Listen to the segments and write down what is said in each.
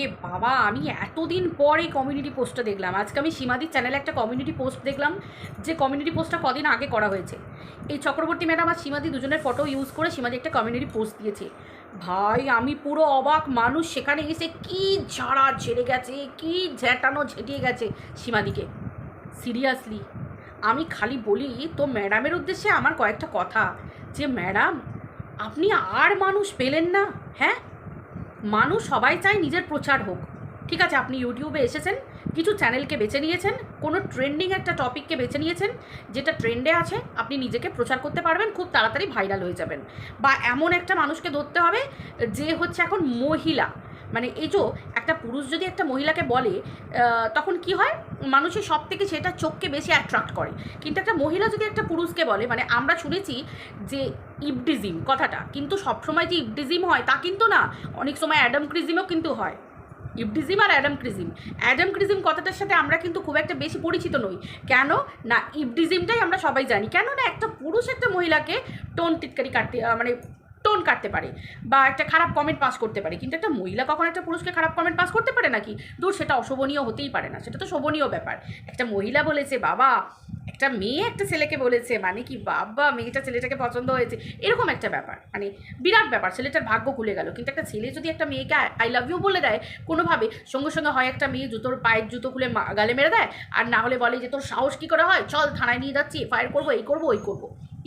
এ বাবা, আমি এতদিন পর এই কমিউনিটি পোস্টটা দেখলাম। আজকে আমি সীমাদির চ্যানেলে একটা কমিউনিটি পোস্ট দেখলাম, যে কমিউনিটি পোস্টটা কদিন আগে করা হয়েছে। এই চক্রবর্তী ম্যাডাম আর সীমাদি দুজনের ফটো ইউজ করে সীমাদি একটা কমিউনিটি পোস্ট দিয়েছে। ভাই, আমি পুরো অবাক মানুষ, সেখানে এসে কি ঝাড়া ঝেড়ে গেছে, কি ঝেঁটানো ঝেঁটিয়ে গেছে সীমাদিকে। সিরিয়াসলি আমি খালি বলি, তো ম্যাডামের উদ্দেশ্যে আমার কয়েকটা কথা। যে ম্যাডাম আপনি আর মানুষ পেলেন না হ্যাঁ? মানুষ সবাই চায় নিজের প্রচার হোক। ঠিক আছে, আপনি ইউটিউবে এসেছেন, কিছু চ্যানেলকে বেছে নিয়েছেন, কোনো ট্রেন্ডিং একটা টপিককে বেছে নিয়েছেন, যেটা ট্রেন্ডে আছে, আপনি নিজেকে প্রচার করতে পারবেন, খুব তাড়াতাড়ি ভাইরাল হয়ে যাবেন। বা এমন একটা মানুষকে ধরতে হবে, যে হচ্ছে এখন মহিলা। মানে এই যে একটা পুরুষ যদি একটা মহিলাকে বলে তখন কি হয়? মানুষের সব থেকে সেটা চোখকে বেশি অ্যাট্রাক্ট করে। কিন্তু একটা মহিলা যদি একটা পুরুষকে বলে মানে আমরা শুনেছি যে ইবডিজিম কথাটা, কিন্তু সবসময় যে ইবডিজিম হয় তা কিন্তু না। অনেক সময় অ্যাডাম ক্রিজিমও কিন্তু হয়। ইবডিজিম আর অ্যাডাম ক্রিজিম। অ্যাডাম ক্রিজিম কথাটার সাথে আমরা কিন্তু খুব একটা বেশি পরিচিত নই। কেন? না, ইবডিজিমটাই আমরা সবাই জানি। কেন না একটা পুরুষ একটা মহিলাকে টোন টিটকারি কাটতে মানে টোন কাটতে পারে বা একটা খারাপ কমেন্ট পাস করতে পারে। কিন্তু একটা মহিলা কখন একটা পুরুষকে খারাপ কমেন্ট পাস করতে পারে নাকি? দূর সেটা অশোভনীয় হতেই পারে না, সেটা তো শোভনীয় ব্যাপার। একটা মহিলা বলেছে, বাবা, একটা মেয়ে একটা ছেলেকে বলেছে মানে কি বাবা, মেয়েটা ছেলেটাকে পছন্দ হয়েছে। এরকম একটা ব্যাপার মানে বিরাট ব্যাপার, ছেলেটার ভাগ্য খুলে গেল। কিন্তু একটা ছেলে যদি একটা মেয়েকে আই লাভ ইউ বলে দেয়, কোনোভাবে সঙ্গে সঙ্গে হয় একটা মেয়ে জুতোর পায়ের জুতো খুলে গালে মেরে দেয়, আর না হলে বলে যে, তোর সাহস কী করে হয়? চল থানায় নিয়ে যাচ্ছি ফায়ার করব, এই করব, ওই করব।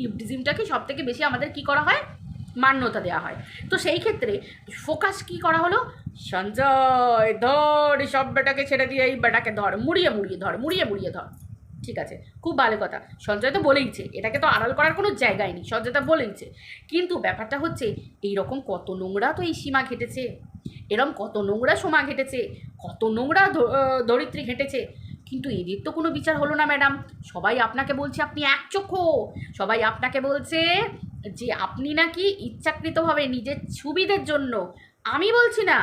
ইবডিজিমটাকে সব থেকে বেশি আমাদের কি করা হয়? মান্যতা দেওয়া হয়। তো সেই ক্ষেত্রে ফোকাস কি করা হলো? সঞ্জয়, ধর সব বেটাকে ছেড়ে দিয়ে এই বেটাকে ধর, মুড়িয়ে মুড়িয়ে ধর, মুড়িয়ে মুড়িয়ে ধর। ঠিক আছে, খুব ভালো কথা। সঞ্জয় তো বলেইছে এটাকে তো আড়াল করার কোনো জায়গায় নেই, সঞ্জয় তো বলেইছে কিন্তু ব্যাপারটা হচ্ছে এই রকম কত নোংরা তো এই সীমা ঘেটেছে, এরম কত নোংরা সোমা ঘেটেছে, কত নোংরা ধরিত্রী ঘেটেছে। কিন্তু এদের তো কোনো বিচার হলো না ম্যাডাম সবাই আপনাকে বলছে, আপনি এক চক্ষু। সবাই আপনাকে বলছে যে আপনি নাকি ইচ্ছাকৃতভাবে নিজের সুবিধের জন্য, আমি বলছি না,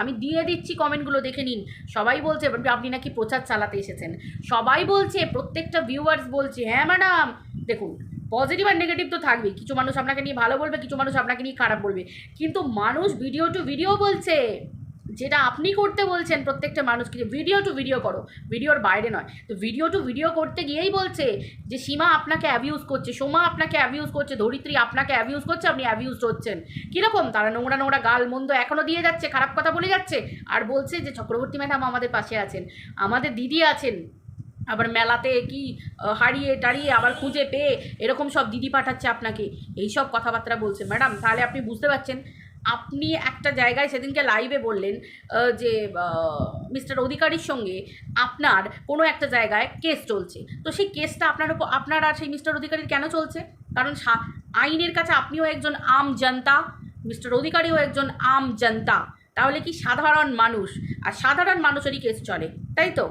আমি দিয়ে দিচ্ছি কমেন্টগুলো দেখে নিন। সবাই বলছে, আপনি নাকি প্রচার চালাতে এসেছেন? সবাই বলছে, প্রত্যেকটা ভিউয়ার্স বলছে হ্যাঁ ম্যাডাম দেখুন পজিটিভ আর নেগেটিভ তো থাকবেই। কিছু মানুষ আপনাকে নিয়ে ভালো বলবে, কিছু মানুষ আপনাকে নিয়ে খারাপ বলবে। কিন্তু মানুষ ভিডিও টু ভিডিও বলছে যেটা আপনি করতে বলছেন প্রত্যেকটা মানুষকে যে ভিডিও টু ভিডিও করো ভিডিওর বাইরে নয়। তো ভিডিও টু ভিডিও করতে গিয়েই বলছে যে সীমা আপনাকে অ্যাবিউজ করছে, সোমা আপনাকে অ্যাবিউজ করছে, ধরিত্রী আপনাকে অ্যাবিউজ করছে, আপনি অ্যাবিউজ হচ্ছেন। কীরকম? তারা নোংরা নোংরা গাল মন্দ এখনও দিয়ে যাচ্ছে, খারাপ কথা বলে যাচ্ছে। আর বলছে যে চক্রবর্তী ম্যাডাম আমাদের পাশে আছেন। আমাদের দিদি আছেন। আবার মেলাতে কি হারিয়ে টারিয়ে আবার খুঁজে পেয়ে এরকম সব দিদি পাঠাচ্ছে আপনাকে। এই সব কথাবার্তা বলছে। ম্যাডাম, তাহলে আপনি বুঝতে পারছেন আপনি একটা জায়গায় সেদিনকে লাইভে বললেন যে মিস্টার অধিকারীর সঙ্গে আপনার কোনো একটা জায়গায় কেস চলছে। তো সেই কেসটা আপনার উপর আপনার আর সেই মিস্টার অধিকারীর কেন চলছে? কারণ আইনের কাছে আপনিও একজন আম জনতা মিস্টার অধিকারীও একজন আম জনতা। তাহলে কি সাধারণ মানুষ, আর সাধারণ মানুষেরই কেস চলে, তাই তো?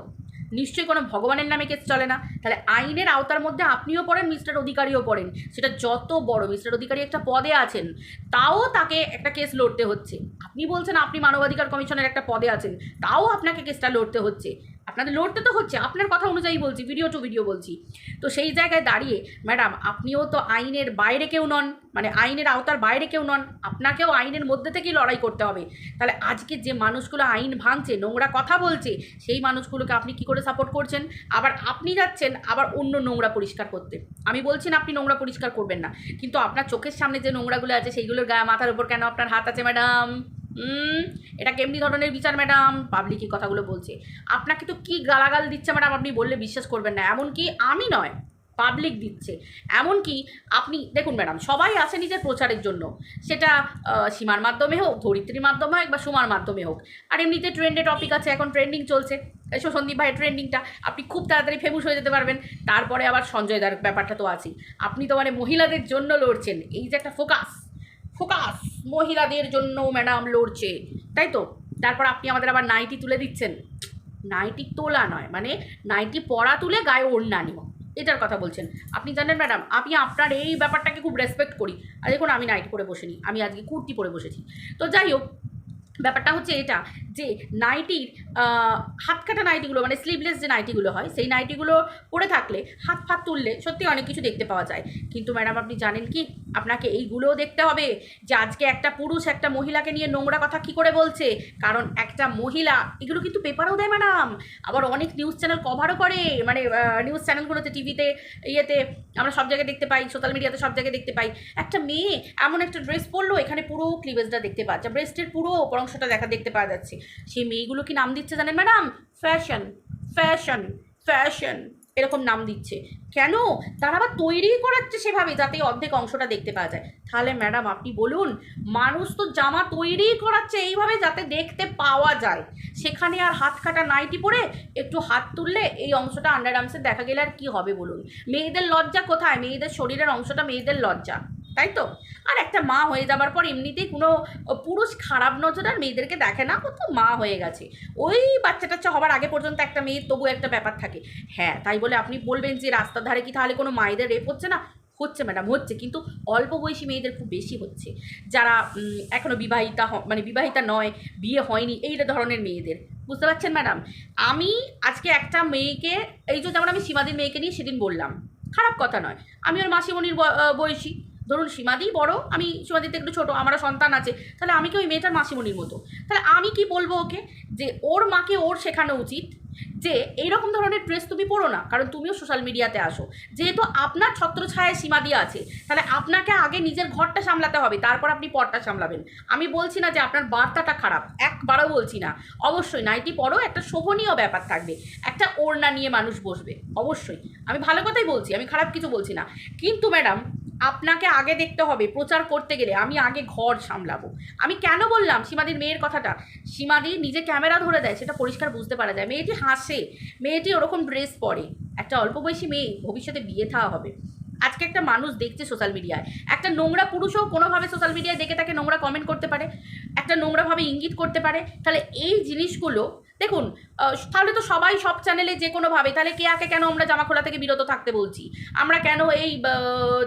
নিশ্চয়ই কোনো ভগবানের নামে কেস চলে না। তাহলে আইনের আওতার মধ্যে আপনিও পড়েন, মিস্টার অধিকারীও পড়েন। সেটা যত বড়, মিস্টার অধিকারী একটা পদে আছেন, তাও তাকে একটা কেস লড়তে হচ্ছে। আপনি বলছেন আপনি মানবাধিকার কমিশনের একটা পদে আছেন, তাও আপনাকে কেসটা লড়তে হচ্ছে। আপনাদের লড়তে তো হচ্ছে, আপনার কথা অনুযায়ী বলছি ভিডিও টু ভিডিও বলছি। তো সেই জায়গায় দাঁড়িয়ে ম্যাডাম আপনিও তো আইনের বাইরে কেউ নন মানে আইনের আওতার বাইরে কেউ নন, আপনাকেও আইনের মধ্যে থেকেই লড়াই করতে হবে। তাহলে আজকে যে মানুষগুলো আইন ভাঙছে, নোংরা কথা বলছে, সেই মানুষগুলোকে আপনি কি করে সাপোর্ট করছেন? আবার আপনি যাচ্ছেন, আবার অন্য নোংরা পরিষ্কার করতে। আমি বলছি না আপনি নোংরা পরিষ্কার করবেন না, কিন্তু আপনার চোখের সামনে যে নোংরাগুলো আছে, সেইগুলোর গায়ে মাথার উপর কেন আপনার হাত আছে ম্যাডাম এটা কেমনি ধরনের বিচার, ম্যাডাম? পাবলিকই কথাগুলো বলছে। আপনাকে তো কি গালাগাল দিচ্ছে, ম্যাডাম? আপনি বললে বিশ্বাস করবেন না। এমনকি আমি নয় পাবলিক দিচ্ছে। এমনকি আপনি, দেখুন ম্যাডাম, সবাই আছে নিজের প্রচারের জন্য। সেটা সীমার মাধ্যমে হোক, ধরিত্রীর মাধ্যমে হোক, বা সুমার মাধ্যমে হোক। আর এমনিতে ট্রেন্ডে টপিক আছে, এখন ট্রেন্ডিং চলছে। এসো সন্দীপ ভাইয়ের ট্রেন্ডিংটা আপনি খুব তাড়াতাড়ি ফেমাস হয়ে যেতে পারবেন। তারপরে আবার সঞ্জয় দার ব্যাপারটা তো আছেই। আপনি তো মানে মহিলাদের জন্য লড়ছেন। এই যে একটা ফোকাস ফোকাস, মহিলাদের জন্য ম্যাডাম লড়ছে। তাই তো? তারপর আপনি আমাদের আবার নাইটি তুলে দিচ্ছেন। নাইটি তোলা নয় মানে নাইটি পরা তুলে গায়ে ওড়না নিও। এটার কথা বলছেন। আপনি জানেন ম্যাডাম, আমি আপনার এই ব্যাপারটাকে খুব রেসপেক্ট করি। আর দেখুন, আমি নাইটি পরে বসিনি, আমি আজকে কুর্তি পরে বসেছি। তো যাই হোক, ব্যাপারটা হচ্ছে এটা যে নাইটির হাত কাটা নাইটিগুলো মানে স্লিভলেস যে নাইটিগুলো হয়, সেই নাইটিগুলো পরে থাকলে, হাত ফাত তুললে সত্যি অনেক কিছু দেখতে পাওয়া যায়। কিন্তু ম্যাডাম আপনি জানেন কি? আপনাকে এইগুলোও দেখতে হবে যে আজকে একটা পুরুষ একটা মহিলাকে নিয়ে নোংরা কথা কি করে বলছে? কারণ একটা মহিলা, এগুলো কিন্তু পেপারেও দেয় ম্যাডাম আবার অনেক নিউজ চ্যানেল কভারও করে। মানে নিউজ চ্যানেলগুলোতে টিভিতে ইয়েতে আমরা সব জায়গায় দেখতে পাই সোশ্যাল মিডিয়াতে সব জায়গায় দেখতে পাই। একটা মেয়ে এমন একটা ড্রেস পরলো, এখানে পুরো ক্লিভেজটা দেখতে পাওয়া যাচ্ছে ব্রেস্টের পুরো অংশটা দেখা, দেখতে পাওয়া যাচ্ছে। সেই মেয়েগুলো কি নাম দিচ্ছে জানেন ম্যাডাম? ফ্যাশন ফ্যাশন ফ্যাশন এরকম নাম দিচ্ছে। কেন? তারা আবার তৈরি করাচ্ছে সেভাবে যাতে অর্ধেক অংশটা দেখতে পাওয়া যায়। তাহলে ম্যাডাম আপনি বলুন, মানুষ তো জামা তৈরি করাচ্ছে এইভাবে যাতে দেখতে পাওয়া যায়। সেখানে আর হাত কাটা নাইটি পরে একটু হাত তুললে এই অংশটা আন্ডার আর্মসে দেখা গেলে আর কী হবে বলুন? মেয়েদের লজ্জা কোথায়? মেয়েদের শরীরের অংশটা মেয়েদের লজ্জা। তাই তো? আর একটা মা হয়ে যাবার পর এমনিতেই কোনো পুরুষ খারাপ নজর আর মেয়েদেরকে দেখে না ও তো মা হয়ে গেছে। ওই বাচ্চা টাচ্চা হবার আগে পর্যন্ত একটা মেয়ের তবু একটা ব্যাপার থাকে। হ্যাঁ তাই বলে আপনি বলবেন যে রাস্তার ধারে কি তাহলে কোনো মায়েদের রেপ হচ্ছে না? হচ্ছে ম্যাডাম হচ্ছে। কিন্তু অল্প বয়সী মেয়েদের খুব বেশি হচ্ছে। যারা এখনও বিবাহিতা মানে বিবাহিতা নয়, বিয়ে হয়নি এই ধরনের মেয়েদের। বুঝতে পারছেন ম্যাডাম আমি আজকে একটা মেয়েকে, এই যে যেমন আমি সীমাদির মেয়েকে নিয়ে সেদিন বললাম। খারাপ কথা নয়। আমি ওর মাসিমণির বয়সী। ধরুন সীমাদি বড়, আমি সীমাদিতে একটু ছোট, আমারও সন্তান আছে, তাহলে আমি কি ওই মেয়েটার মাসিমণির মতো? তাহলে আমি কি বলব ওকে যে ওর মাকে ওর শেখানো উচিত যে এইরকম ধরনের ড্রেস তুমি পরো না, কারণ তুমিও সোশ্যাল মিডিয়াতে আসো। যেহেতু আপনার ছত্রছায়ায় সীমা দিয়ে আছে, তাহলে আপনাকে আগে নিজের ঘরটা সামলাতে হবে, তারপর আপনি পরটা সামলাবেন। আমি বলছি না যে আপনার বার্তাটা খারাপ, একবারও বলছি না। অবশ্যই নাইটি পরো, একটা শোভনীয় ব্যাপার থাকবে, একটা ওড়না নিয়ে মানুষ বসবে, অবশ্যই। আমি ভালো কথাই বলছি, আমি খারাপ কিছু বলছি না। কিন্তু ম্যাডাম আপনাকে আগে দেখতে হবে, প্রচার করতে গেলে আমি আগে ঘর সামলাবো। আমি কেন বললাম সীমাদির মেয়ের কথাটা? সীমাদি নিজে ক্যামেরা ধরে দেয়, সেটা পরিষ্কার বুঝতে পারা যায়। মেয়েটি হাসে, মেয়েটি ওরকম ড্রেস পরে। একটা অল্প বয়সী মেয়ে, ভবিষ্যতে বিয়ে থাওয়া হবে। আজকে একটা মানুষ দেখছে সোশ্যাল মিডিয়ায়। একটা নোংরা পুরুষও কোনোভাবে সোশ্যাল মিডিয়ায় দেখে তাকে নোংরা কমেন্ট করতে পারে। একটা নোংরাভাবে ইঙ্গিত করতে পারে। তাহলে এই জিনিসগুলো দেখুন তাহলে তো সবাই সব চ্যানেলে যে কোনোভাবে তাহলে কে আকে কেন আমরা জামা খোলা থেকে বিরত থাকতে বলছি? আমরা কেন এই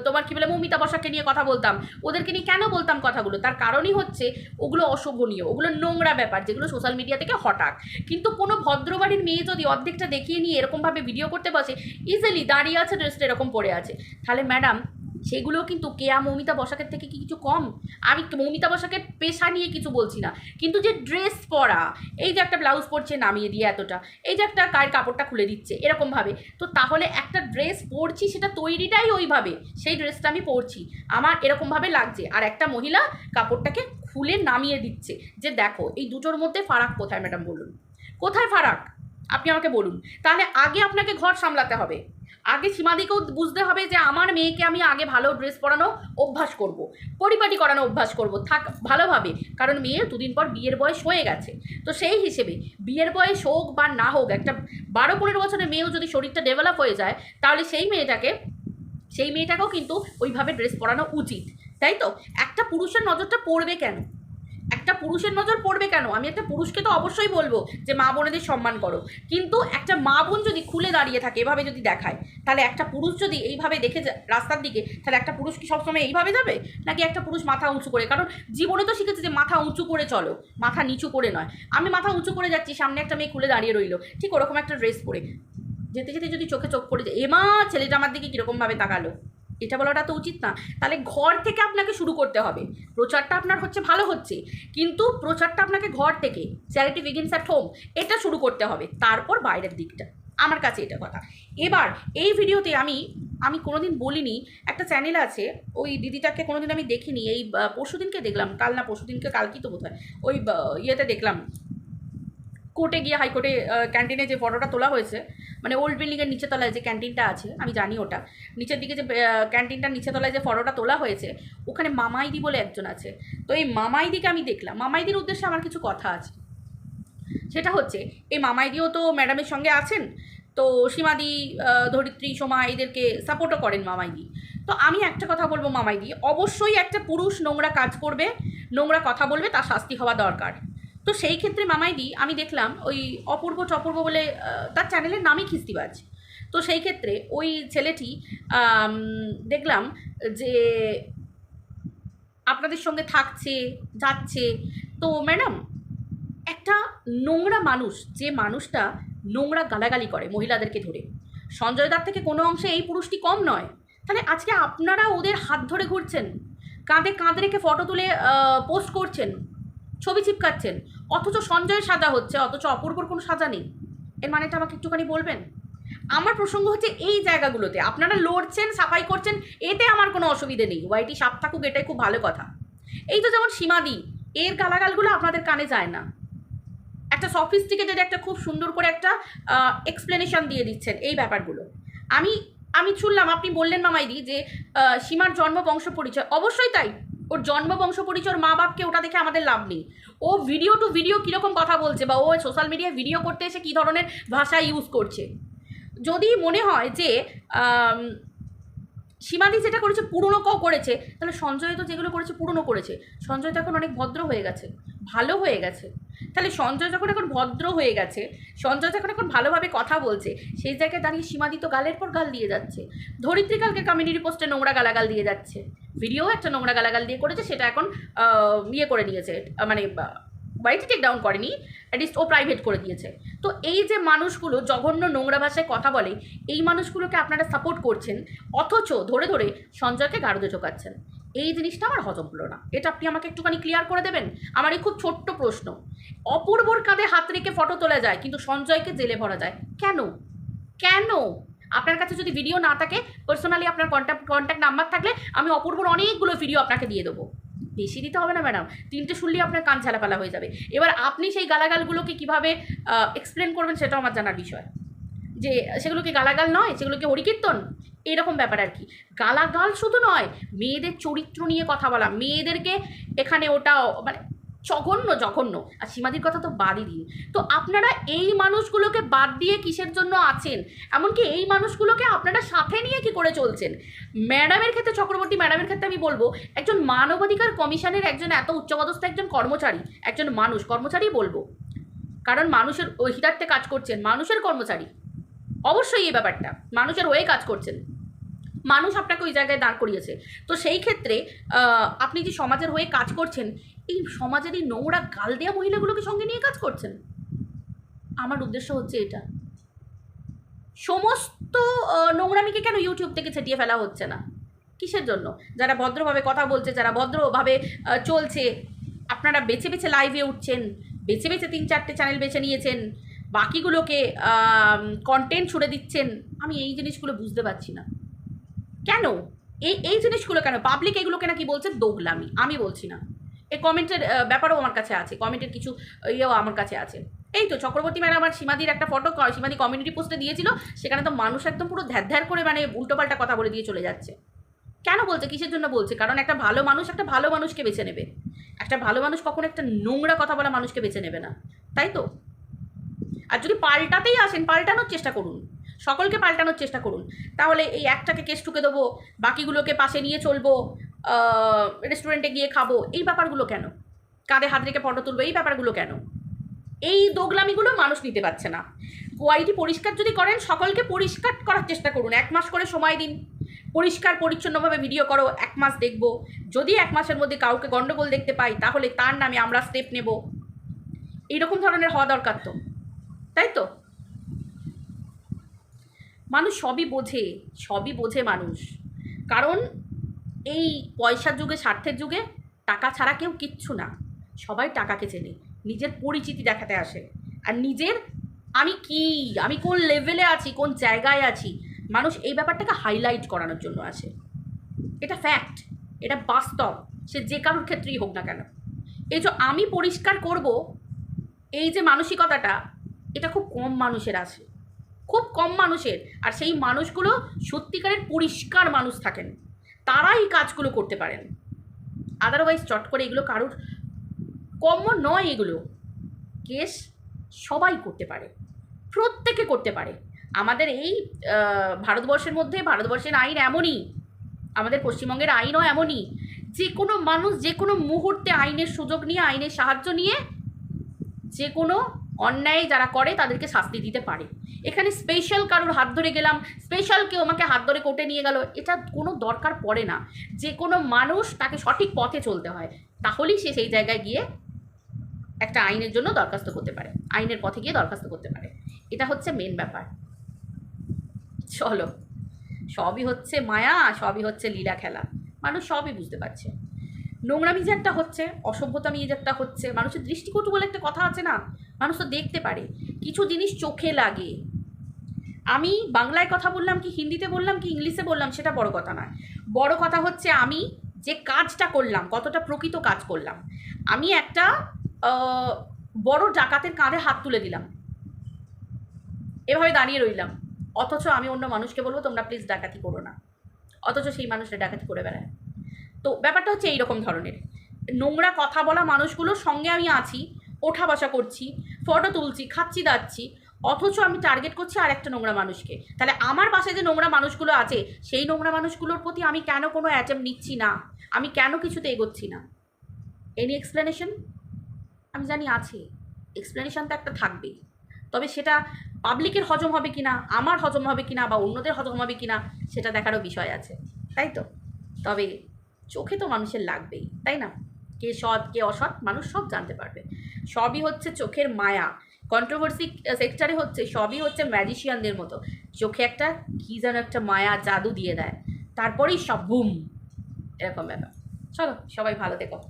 তোমার কি বলে, মমিতা বসাকে নিয়ে কথা বলতাম? ওদেরকে নিয়ে কেন বলতাম কথাগুলো? তার কারণই হচ্ছে ওগুলো অশোভনীয়, ওগুলো নোংরা ব্যাপার, যেগুলো সোশ্যাল মিডিয়া থেকে হঠাৎ। কিন্তু কোনো ভদ্রবাড়ির মেয়ে যদি অর্ধেকটা দেখিয়ে নিয়ে এরকমভাবে ভিডিও করতে বসে ইজিলি দাঁড়িয়ে আছে ড্রেসটা এরকম পড়ে আছে। তাহলে ম্যাডাম সেগুলো কিন্তু কেয়া, মৌমিতা বসাকের থেকে কি কিছু কম? আমি মৌমিতা বসাকের পেশা নিয়ে কিছু বলছি না। কিন্তু যে ড্রেস পরা, এই যে একটা ব্লাউজ পরছে নামিয়ে দিয়ে এতটা, এই যে একটা গায়ের কাপড়টা খুলে দিচ্ছে, এরকমভাবে। তো তাহলে একটা ড্রেস পরছি, সেটা তৈরিটাই ওইভাবে, সেই ড্রেসটা আমি পরছি। আমার এরকমভাবে লাগছে। আর একটা মহিলা কাপড়টাকে খুলে নামিয়ে দিচ্ছে। যে দেখো, এই দুটোর মধ্যে ফারাক কোথায়, ম্যাডাম বলুন? কোথায় ফারাক? আপনি আমাকে বলুন। তাহলে আগে আপনাকে ঘর সামলাতে হবে। আগে সীমাদিকেও বুঝতে হবে যে আমার মেয়েকে আমি আগে ভালো ড্রেস পরানো অভ্যাস করব। পরিপাটি করানো অভ্যাস করব। থাক, ভালোভাবে। কারণ মেয়ের দুদিন পর বিয়ের বয়স হয়ে গেছে। তো সেই হিসেবে বিয়ের বয়স হোক বা না হোক, একটা বারো পনেরো বছরের মেয়েও যদি শরীরটা ডেভেলপ হয়ে যায়, তাহলে সেই মেয়েটাকে, সেই মেয়েটাকেও কিন্তু ওইভাবে ড্রেস পরানো উচিত। তাই তো? একটা পুরুষের নজরটা পড়বে কেন? একটা পুরুষের নজর পড়বে কেন? আমি একটা পুরুষকে তো অবশ্যই বলব যে মা বোনেদের সম্মান করো। কিন্তু একটা মা বোন যদি খুলে দাঁড়িয়ে থাকে এভাবে যদি দেখায়, তাহলে একটা পুরুষ যদি এইভাবে দেখে রাস্তার দিকে, তাহলে একটা পুরুষ কি সবসময় এইভাবে যাবে? নাকি একটা পুরুষ মাথা উঁচু করে? কারণ জীবনে তো শিখেছে যে মাথা উঁচু করে চলো, মাথা নিচু করে নয়। আমি মাথা উঁচু করে যাচ্ছি, সামনে একটা মেয়ে খুলে দাঁড়িয়ে রইল, ঠিক ওরকম একটা ড্রেস পরে। যেতে যেতে যদি চোখে চোখ পড়ে যায় এমা ছেলেটা আমার দিকে কীরকমভাবে তাকালো? এটা বলাটা তো উচিত না। তাহলে ঘর থেকে আপনাকে শুরু করতে হবে। প্রচারটা আপনার হচ্ছে ভালো হচ্ছে। কিন্তু প্রচারটা আপনাকে ঘর থেকে চ্যারিটি বিগিনস অ্যাট হোম এটা শুরু করতে হবে। তারপর বাইরের দিকটা। আমার কাছে এটা কথা। এবার এই ভিডিওতে আমি আমি কোনোদিন বলিনি একটা চ্যানেল আছে ওই দিদিটাকে কোনোদিন আমি দেখিনি এই আহ, পরশুদিনকে দেখলাম কাল না পরশুদিনকে কালকেই তো বোধ হয় ওই ইয়েতে দেখলাম কোর্টে গিয়ে হাইকোর্টে ক্যান্টিনে যে ফটোটা তোলা হয়েছে মানে ওল্ড বিল্ডিংয়ের নিচে তলায় যে ক্যান্টিনটা আছে, আমি জানি ওটা, নিচের দিকে যে ক্যান্টিনটার নিচে তলায় যে ফটোটা তোলা হয়েছে, ওখানে মামাইদি বলে একজন আছে। তো এই মামাইদিকে আমি দেখলাম, মামাইদির উদ্দেশ্যে আমার কিছু কথা আছে। সেটা হচ্ছে, এই মামাইদিও তো ম্যাডামের সঙ্গে আছেন, তো সীমাদি ধরিত্রী, সোমা এদেরকে সাপোর্টও করেন মামাইদি। তো আমি একটা কথা বলব মামাইদি, অবশ্যই একটা পুরুষ নোংরা কাজ করবে, নোংরা কথা বলবে, তার শাস্তি হওয়া দরকার। তো সেই ক্ষেত্রে মামাইদি, আমি দেখলাম ওই অপূর্ব টপূর্ব বলে তার চ্যানেলের নামই খিস্তিবাজ। তো সেই ক্ষেত্রে ওই ছেলেটি দেখলাম যে আপনাদের সঙ্গে থাকছে, যাচ্ছে। তো ম্যাডাম, একটা নোংরা মানুষ, যে মানুষটা নোংরা গালাগালি করে মহিলাদেরকে ধরে। সঞ্জয় দার থেকে কোনো অংশে এই পুরুষটি কম নয়। তাহলে আজকে আপনারা ওদের হাত ধরে ঘুরছেন, কাঁধে কাঁধ রেখে ফটো তুলে পোস্ট করছেন। ছবি চিপকাচ্ছেন অথচ সঞ্জয় সাজা হচ্ছে, অথচ অপূর্বর কোনো সাজা নেই। এর মানেটা আমাকে একটুখানি বলবেন? আমার প্রসঙ্গ হচ্ছে এই জায়গাগুলোতে। আপনারা লড়ছেন, সাফাই করছেন, এতে আমার কোনো অসুবিধে নেই। ওয়াইটি সাপ থাকুক, এটাই খুব ভালো কথা। এই তো যেমন সীমাদি এর গালাগালগুলো আপনাদের কানে যায় না। একটা সফিস্টিকেটেড একটা খুব সুন্দর করে একটা এক্সপ্লেনেশন দিয়ে দিচ্ছেন এই ব্যাপারগুলো। আমি আমি শুনলাম আপনি বললেন মামাইদি যে সীমার জন্ম বংশ পরিচয়। অবশ্যই তাই। ওর জন্ম, বংশ, পরিচয় মা বাপকে ওটা দেখে আমাদের লাভ নেই। ও ভিডিও টু ভিডিও কীরকম কথা বলছে বা ও সোশ্যাল মিডিয়ায় ভিডিও করতে এসে কী ধরনের ভাষা ইউজ করছে। যদি মনে হয় যে সীমাদি যেটা করেছে পুরনো করেছে, তাহলে সঞ্জয় তো যেগুলো করেছে পুরনো করেছে। সঞ্জয় তো এখন অনেক ভদ্র হয়ে গেছে। ভালো হয়ে গেছে। তাহলে সঞ্জয় যখন এখন ভদ্র হয়ে গেছে, সঞ্জয় যখন এখন ভালোভাবে কথা বলছে, সেই জায়গায় দাঁড়িয়ে সীমাদিত গালের পর গাল দিয়ে যাচ্ছে। ধরিত্রী কালকে কমিউনিটি পোস্টে নোংরা গালাগাল দিয়ে যাচ্ছে। ভিডিও একটা নোংরা গালাগাল দিয়ে করেছে, সেটা এখন ইয়ে করে নিয়েছে মানে বাড়িতে টেক ডাউন করেনি অ্যাটলিস্ট ও প্রাইভেট করে দিয়েছে। তো এই যে মানুষগুলো জঘন্য নোংরা ভাষায় কথা বলে, এই মানুষগুলোকে আপনারা সাপোর্ট করছেন, অথচ ধরে ধরে সঞ্জয়কে গারদে চোকাচ্ছেন এই জিনিসটা আমার হজম হলো না। এটা আপনি আমাকে একটুখানি ক্লিয়ার করে দেবেন? আমার এই খুব ছোট্ট প্রশ্ন। অপূর্বর কাঁধে হাত রেখে ফটো তোলা যায়, কিন্তু সঞ্জয়কে জেলে ভরা যায়। কেন? কেন? আপনার কাছে যদি ভিডিও না থাকে পার্সোনালি আপনার কন্ট্যাক্ট কন্ট্যাক্ট নাম্বার থাকলে আমি অপূর্বর অনেকগুলো ভিডিও আপনাকে দিয়ে দেবো। বেশি দিতে হবে না ম্যাডাম তিনটে শুনলেই আপনার কান ঝালাপালা হয়ে যাবে। এবার আপনি সেই গালাগালগুলোকে কীভাবে এক্সপ্লেন করবেন সেটাও আমার জানার বিষয়। যে, সেগুলো কি গালাগাল নয়? সেগুলো কি হরিকীর্তন? এরকম ব্যাপার আর কি। গালাগাল শুধু নয়, মেয়েদের চরিত্র নিয়ে কথা বলা, মেয়েদেরকে এখানে ওটা মানে জঘন্য জঘন্য। আর সীমাদির কথা তো বাদই দিন। তো আপনারা এই মানুষগুলোকে বাদ দিয়ে কিসের জন্য আছেন? এমনকি এই মানুষগুলোকে আপনারা সাথে নিয়ে কি করে চলছেন? ম্যাডামের ক্ষেত্রে, চক্রবর্তী ম্যাডামের ক্ষেত্রে আমি বলব, একজন মানবাধিকার কমিশনের একজন এত উচ্চপদস্থ একজন কর্মচারী, একজন মানুষ, কর্মচারী বলব। কারণ মানুষের হিতার্থে কাজ করছেন, মানুষের কর্মচারী। অবশ্যই এই ব্যাপারটা, মানুষের হয়ে কাজ করছেন। মানুষ আপনাকে ওই জায়গায় দাঁড় করিয়েছে। তো সেই ক্ষেত্রে আপনি যে সমাজের হয়ে কাজ করছেন, এই সমাজের এই নোংরা গাল দেওয়া মহিলাগুলোকে সঙ্গে নিয়ে কাজ করছেন? আমার উদ্দেশ্য হচ্ছে এটা। সমস্ত নোংরামিকে কেন ইউটিউব থেকে ছেটিয়ে ফেলা হচ্ছে না? কিসের জন্য? যারা ভদ্রভাবে কথা বলছে, যারা ভদ্রভাবে চলছে, আপনারা বেছে বেছে লাইভে উঠছেন, বেছে বেছে তিন চারটে চ্যানেল বেছে নিয়েছেন, বাকিগুলোকে কন্টেন্ট ছুড়ে দিচ্ছেন, আমি এই জিনিসগুলো বুঝতে পারছি না। কেন? এই এই জিনিসগুলো কেন? পাবলিক এগুলোকে নাকি বলছে দোগলামি। আমি বলছি না। এই কমেন্টের ব্যাপারও আমার কাছে আছে। কমেন্টের কিছু ইয়েও আমার কাছে আছে। এই তো চক্রবর্তী ম্যাডাম আর সীমাদির একটা ফটো সীমাদি কমিউনিটি পোস্টে দিয়েছিল। সেখানে তো মানুষ একদম পুরো ধ্যার ধ্যার করে মানে উল্টোপাল্টা কথা বলে দিয়ে চলে যাচ্ছে। কেন বলছে? কিসের জন্য বলছে? কারণ একটা ভালো মানুষ একটা ভালো মানুষকে বেছে নেবে। একটা ভালো মানুষ কখনো একটা নোংরা কথা বলা মানুষকে বেছে নেবে না। তাই তো? আর যদি পাল্টাতেই আসেন, পাল্টানোর চেষ্টা করুন। সকলকে পাল্টানোর চেষ্টা করুন। তাহলে এই একটাকে কেস ঠুকে দেবো, বাকিগুলোকে পাশে নিয়ে চলবো রেস্টুরেন্টে গিয়ে খাব, এই ব্যাপারগুলো কেন? কাঁধে হাত রেখে ফটো তুলবো, এই ব্যাপারগুলো কেন? এই দোগলামিগুলো মানুষ নিতে পারছে না। কোয়ালিটি পরিষ্কার যদি করেন, সকলকে পরিষ্কার করার চেষ্টা করুন। এক মাস করে সময় দিন। পরিষ্কার, পরিচ্ছন্নভাবে ভিডিও করো, এক মাস দেখব। যদি এক মাসের মধ্যে কাউকে গণ্ডগোল দেখতে পাই, তাহলে তার নামে আমরা স্টেপ নেব। এইরকম ধরনের হওয়া দরকার তো। তাই তো? মানুষ সবই বোঝে সবই বোঝে মানুষ। কারণ এই পয়সার যুগে, স্বার্থের যুগে টাকা ছাড়া কেউ কিচ্ছু না। সবাই টাকাকে চেনে, নিজের পরিচিতি দেখাতে আসে। আর নিজের, আমি কি, আমি কোন লেভেলে আছি, কোন জায়গায় আছি, মানুষ এই ব্যাপারটাকে হাইলাইট করানোর জন্য আসে। এটা ফ্যাক্ট এটা বাস্তব, সে যে কারোর ক্ষেত্রেই হোক না কেন। এই যে আমি পরিষ্কার করব, এই যে মানসিকতাটা, এটা খুব কম মানুষের আছে। খুব কম মানুষের আর সেই মানুষগুলো সত্যিকারের পরিষ্কার মানুষ থাকেন। তারা এই কাজগুলো করতে পারেন। আদারওয়াইজ চট করে এগুলো কারোর কম নয় এগুলো। কেস সবাই করতে পারে। প্রত্যেকে করতে পারে। আমাদের এই ভারতবর্ষের মধ্যে ভারতবর্ষের আইন এমনই। আমাদের পশ্চিমবঙ্গের আইনও এমনই। যে কোনো মানুষ যে কোনো মুহূর্তে আইনের সুযোগ নিয়ে, আইনের সাহায্য নিয়ে যে কোনো অন্যায় যারা করে তাদেরকে শাস্তি দিতে পারে। এখানে স্পেশাল কারোর হাত ধরে গেলাম স্পেশাল কেউ আমাকে হাত ধরে কোটে নিয়ে গেল, এটা কোনো দরকার পড়ে না। যে কোনো মানুষ তাকে সঠিক পথে চলতে হয়, তাহলেই সে সেই জায়গায় গিয়ে একটা আইনের জন্য দরখাস্ত করতে পারে, আইনের পথে গিয়ে দরখাস্ত করতে পারে। এটা হচ্ছে মেন ব্যাপার। চলো, সবই হচ্ছে মায়া, সবই হচ্ছে লীলা খেলা। মানুষ সবই বুঝতে পারছে। নোংরামি যে একটা হচ্ছে, অসভ্যতা একটা হচ্ছে, মানুষের দৃষ্টিকটু বলে একটা কথা আছে না? মানুষ তো দেখতে পারে, কিছু জিনিস চোখে লাগে। আমি বাংলায় কথা বললাম কি হিন্দিতে বললাম কি ইংলিশে বললাম সেটা বড় কথা নয়। বড় কথা হচ্ছে আমি যে কাজটা করলাম, কতটা প্রকৃত কাজ করলাম, আমি একটা বড় ডাকাতের কাঁধে হাত তুলে দিলাম। এভাবে দাঁড়িয়ে রইলাম। অথচ আমি অন্য মানুষকে বলব, তোমরা প্লিজ ডাকাতি করো না। অথচ সেই মানুষটা ডাকাতি করে বেড়ায়। তো ব্যাপারটা হচ্ছে এইরকম ধরনের। নোংরা কথা বলা মানুষগুলোর সঙ্গে আমি আছি, ওঠা বসা করছি, ফটো তুলছি, খাচ্ছি, দাচ্ছি, অথচ আমি টার্গেট করছি আর একটা নোংরা মানুষকে। তাহলে আমার পাশে যে নোংরা মানুষগুলো আছে, সেই নোংরা মানুষগুলোর প্রতি আমি কেন কোনো অ্যাটেম নিচ্ছি না? আমি কেন কিছুতে এগোচ্ছি না? এনি এক্সপ্লেনেশন আমি জানি আছে। এক্সপ্লেনেশন তো একটা থাকবেই। তবে সেটা পাবলিকের হজম হবে কিনা, আমার হজম হবে কিনা বা অন্যদের হজম হবে কিনা, সেটা দেখারও বিষয় আছে। তাই তো? তবে চোখে তো মানুষের লাগবেই, তাই না? কে সৎ, কে অসৎ, মানুষ সব জানতে পারবে। সবই হচ্ছে চোখের মায়া। কন্ট্রোভার্সি সেক্টরে হচ্ছে, সবই হচ্ছে ম্যাজিশিয়ানদের মতো। চোখে একটা, কী যেন একটা মায়া, জাদু দিয়ে দেয়। তারপরেই সব বুম এরকম ব্যাপার। চলো, সবাই ভালো থেকো।